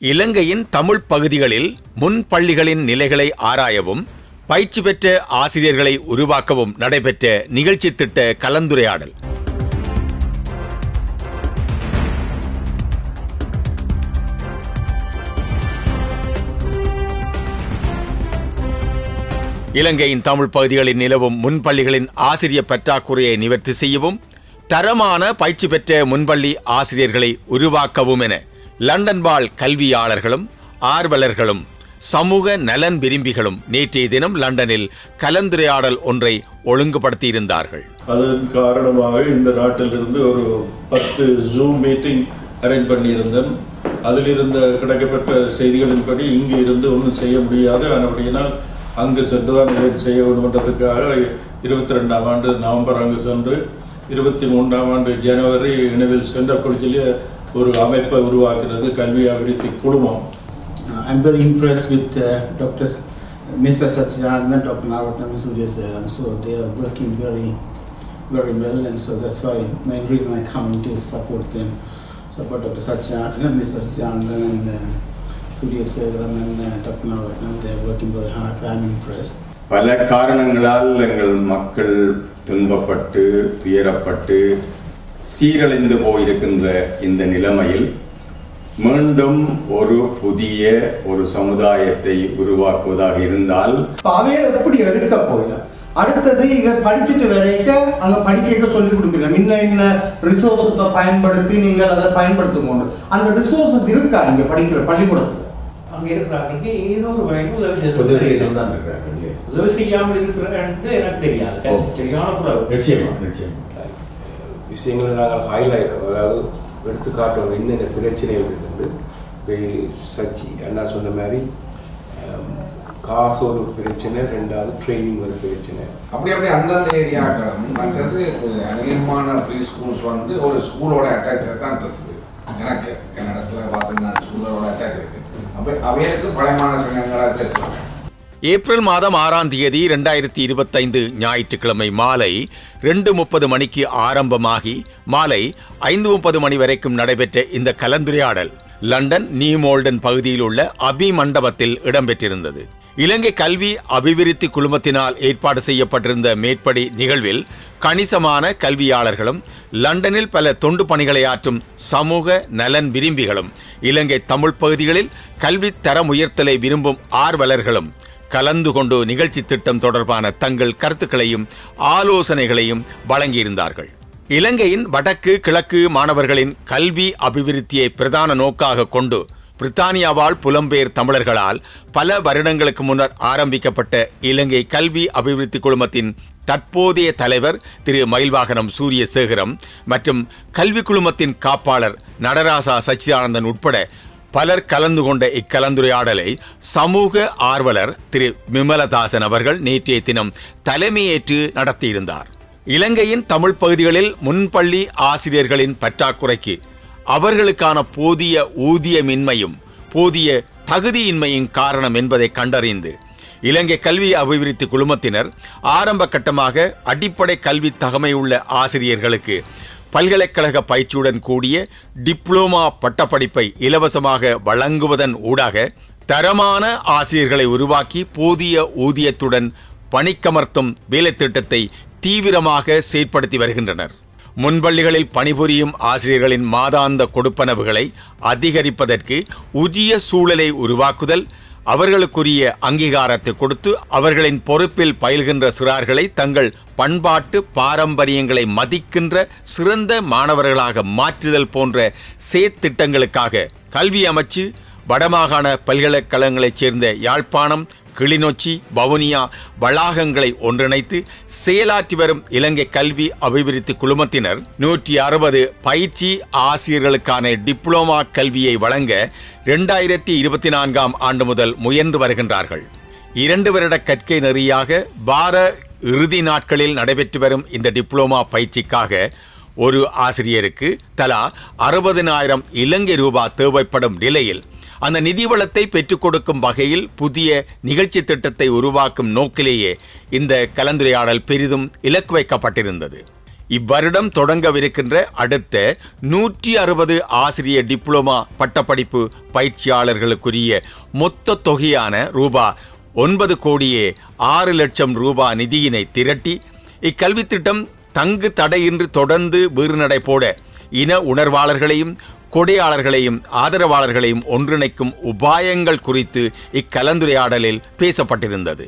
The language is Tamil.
இலங்கையின் தமிழ் பகுதிகளில் முன் பள்ளிகளின் நிலைகளை ஆராயவும் பயிற்சி பெற்ற ஆசிரியர்களை உருவாக்கவும் நடைபெற்ற நிகழ்ச்சி திட்ட கலந்துரையாடல். இலங்கையின் தமிழ் பகுதிகளில் நிலவும் முன்பள்ளிகளின் ஆசிரியர் பற்றாக்குறையை நிவர்த்தி செய்யவும் தரமான பயிற்சி பெற்ற முன்பள்ளி ஆசிரியர்களை உருவாக்கவும் என லண்டன் வாழ் கல்வியாளர்களும் ஆர்வலர்களும் சமூக நலன் விரும்பிகளும் நேற்றைய தினம் லண்டனில் கலந்துரையாடல் ஒன்றை ஒழுங்குபடுத்தியிருந்தார்கள். அதன் காரணமாக இந்த நாட்டிலிருந்து ஒரு பத்து ஜூம் மீட்டிங் அரேஞ்ச் பண்ணியிருந்தேன். அதில் இருந்த கிடைக்கப்பட்ட செய்திகளின்படி இங்கு இருந்து ஒன்றும் செய்ய முடியாது. அப்படியினால் அங்கு சென்று தான் இதை செய்ய வேண்டுமன்றதுக்காக இருபத்தி ரெண்டாம் ஆண்டு நவம்பர் அங்கு சென்று இருபத்தி மூன்றாம் ஆண்டு ஜனவரி இணைவில் சென்ற கொள்கையிலே ஒரு அமைப்பை உருவாக்குறது கல்வி அபிவிருத்தி குழுமம் Uh, I'm very impressed with uh, Dr. S- Mr. Satchidanand, Dr. Naratnam Surya Sairam. So they are working very, very well, and so that's why main reason I come in to support them, support Dr. Satchidanand, Mr. Satchidanand, and uh, Surya Sairam and uh, Dr. Naratnam. They are working very hard. I'm impressed. பல காரணங்களால் எங்கள் மக்கள் துன்பப்பட்டு துயரப்பட்டு சீரழிந்து போயிருக்கின்ற இந்த நிலைமையில் மீண்டும் ஒரு புதிய ஒரு சமுதாயத்தை உருவாக்குவதாக இருந்தால் அவையில எப்படி எடுக்க போயிடும் அடுத்தது இவ படிச்சுட்டு வரைக்க அங்க படிக்க சொல்லி கொடுக்கல. முன்ன என்ன ரிசோர்ஸத்தை பயன்படுத்தி நீங்கள் அதை பயன்படுத்துங்க அந்த ரிசோர்ஸஸ் இருக்கா இங்க படிக்கிற பள்ளிக்கூடத்துல? அங்க இருக்கிறாங்களுக்கு ஏதோ ஒரு வகையில் உதவி செய்து உதவி செய்து தான் இருக்கிறார்கள் yes. உதவி செய்யாமல் இருக்கிறான்னு எனக்கு தெரியாது. சரியான நிச்சயமா நிச்சயமா. விஷயங்களை நாங்கள் ஹைலைட் அதாவது எடுத்து காட்டுவோம் என்னென்ன பிரச்சனைகள் இருக்குது இப்போ சச்சி அண்ணா சொன்ன மாதிரி காசு ஒரு பிரச்சனை ரெண்டாவது ட்ரைனிங் ஒரு பிரச்சனை. அப்படி அப்படி அந்தந்த ஏரியாக்கள் மற்றது அநேகமான ப்ரீ ஸ்கூல்ஸ் வந்து ஒரு ஸ்கூலோட அட்டாச் தான் இருக்குது. எனக்கு கன்னடத்தில் பார்த்தீங்கன்னா ஸ்கூலோட அட்டாச் இருக்குது அப்போ அவைகளுக்கு பழமான சங்கங்களாக இருக்கிறாங்க ஏப்ரல் மாதம் ஆறாம் தேதி இரண்டாயிரத்தி இருபத்தைந்து ஞாயிற்றுக்கிழமை மாலை ரெண்டு முப்பது மணிக்கு ஆரம்பமாகி மாலை ஐந்து முப்பது மணி வரைக்கும் நடைபெற்ற இந்த கலந்துரையாடல் லண்டன் நியூமோல்டன் பகுதியில் உள்ள அபி மண்டபத்தில் இடம்பெற்றிருந்தது. இலங்கை கல்வி அபிவிருத்தி குழுமத்தினால் ஏற்பாடு செய்யப்பட்டிருந்த மேற்படி நிகழ்வில் கணிசமான கல்வியாளர்களும் லண்டனில் பல தொண்டு பணிகளை ஆற்றும் சமூக நலன் விரும்பிகளும் இலங்கை தமிழ் பகுதிகளில் கல்வி தரம் உயர்த்தலை விரும்பும் ஆர்வலர்களும் கலந்து கொண்டு நிகழ்ச்சி திட்டம் தொடர்பான தங்கள் கருத்துக்களையும் ஆலோசனைகளையும் வழங்கியிருந்தார்கள். இலங்கையின் வடக்கு கிழக்கு மாணவர்களின் கல்வி அபிவிருத்தியை பிரதான நோக்காக கொண்டு பிரித்தானியாவால் புலம்பெயர் தமிழர்களால் பல வருடங்களுக்கு முன்னர் ஆரம்பிக்கப்பட்ட இலங்கை கல்வி அபிவிருத்தி குழுமத்தின் தற்போதைய தலைவர் திரு மயில்வாகனம் சூரிய சேகரம் மற்றும் கல்வி குழுமத்தின் காப்பாளர் நடராசா சச்சிதானந்தன் உட்பட பலர் கலந்து கொண்ட இக்கலந்துரையாடலை சமூக ஆர்வலர் திரு விமலதாசன் அவர்கள் நேற்றைய தினம் தலைமையேற்று நடத்தியிருந்தார். இலங்கையின் தமிழ் பகுதிகளில் முன்பள்ளி ஆசிரியர்களின் பற்றாக்குறைக்கு அவர்களுக்கான போதிய ஊதியமின்மையும் போதிய தகுதியின்மையின் காரணம் என்பதை கண்டறிந்து இலங்கை கல்வி அபிவிருத்தி குழுமத்தினர் ஆரம்ப கட்டமாக அடிப்படை கல்வி தகமையுள்ள ஆசிரியர்களுக்கு பல்கலைக்கழக பயிற்சியுடன் கூடிய டிப்ளோமா பட்டப்படிப்பை இலவசமாக வழங்குவதன் ஊடாக தரமான ஆசிரியர்களை உருவாக்கி போதிய ஊதியத்துடன் பணிக்கமர்த்தும் வேலைத்திட்டத்தை தீவிரமாக செயற்படுத்தி வருகின்றனர். முன்பள்ளிகளில் பணிபுரியும் ஆசிரியர்களின் மாதாந்த கொடுப்பனவுகளை அதிகரிப்பதற்கு உரிய சூழலை உருவாக்குதல் அவர்களுக்குரிய அங்கீகாரத்தை கொடுத்து அவர்களின் பொறுப்பில் பயில்கின்ற சிறார்களை தங்கள் பண்பாட்டு பாரம்பரியங்களை மதிக்கின்ற சிறந்த மாணவர்களாக மாற்றுதல் போன்ற செயற்திட்டங்களுக்காக கல்வி அமைச்சு வடமாகாண பல்கலைக்கழகங்களைச் சேர்ந்த யாழ்ப்பாணம் கிளிநொச்சி வவுனியா வளாகங்களை ஒன்றிணைத்து செயலாற்றி வரும் இலங்கை கல்வி அபிவிருத்தி குழுமத்தினர் நூற்றி அறுபது பயிற்சி ஆசிரியர்களுக்கான டிப்ளோமா கல்வியை வழங்க இரண்டாயிரத்தி இருபத்தி நான்காம் ஆண்டு முதல் முயன்று வருகின்றார்கள். இரண்டு வருட கற்கை நெறியாக பார இறுதி நாட்களில் நடைபெற்று வரும் இந்த டிப்ளோமா பயிற்சிக்காக ஒரு ஆசிரியருக்கு தலா அறுபதினாயிரம் இலங்கை ரூபாய் தேவைப்படும் நிலையில் அந்த நிதி வளத்தை பெற்றுக் கொடுக்கும் வகையில் புதிய நிகழ்ச்சி திட்டத்தை உருவாக்கும் நோக்கிலேயே இந்த கலந்துரையாடல் பெரிதும் இலக்கு வைக்கப்பட்டிருந்தது. இவ்வருடம் தொடங்கவிருக்கின்ற அடுத்த நூற்றி அறுபது ஆசிரிய டிப்ளோமா பட்டப்படிப்பு பயிற்சியாளர்களுக்குரிய மொத்த தொகையான ரூபா ஒன்பது கோடியே ஆறு லட்சம் ரூபா நிதியினை திரட்டி இக்கல்வித் திட்டம் தங்கு தடையின்றி தொடர்ந்து வீறுநடை போட இன உணர்வாளர்களையும் கொடையாளர்களையும் ஆதரவாளர்களையும் ஒன்றிணைக்கும் உபாயங்கள் குறித்து இக்கலந்துரையாடலில் பேசப்பட்டிருந்தது.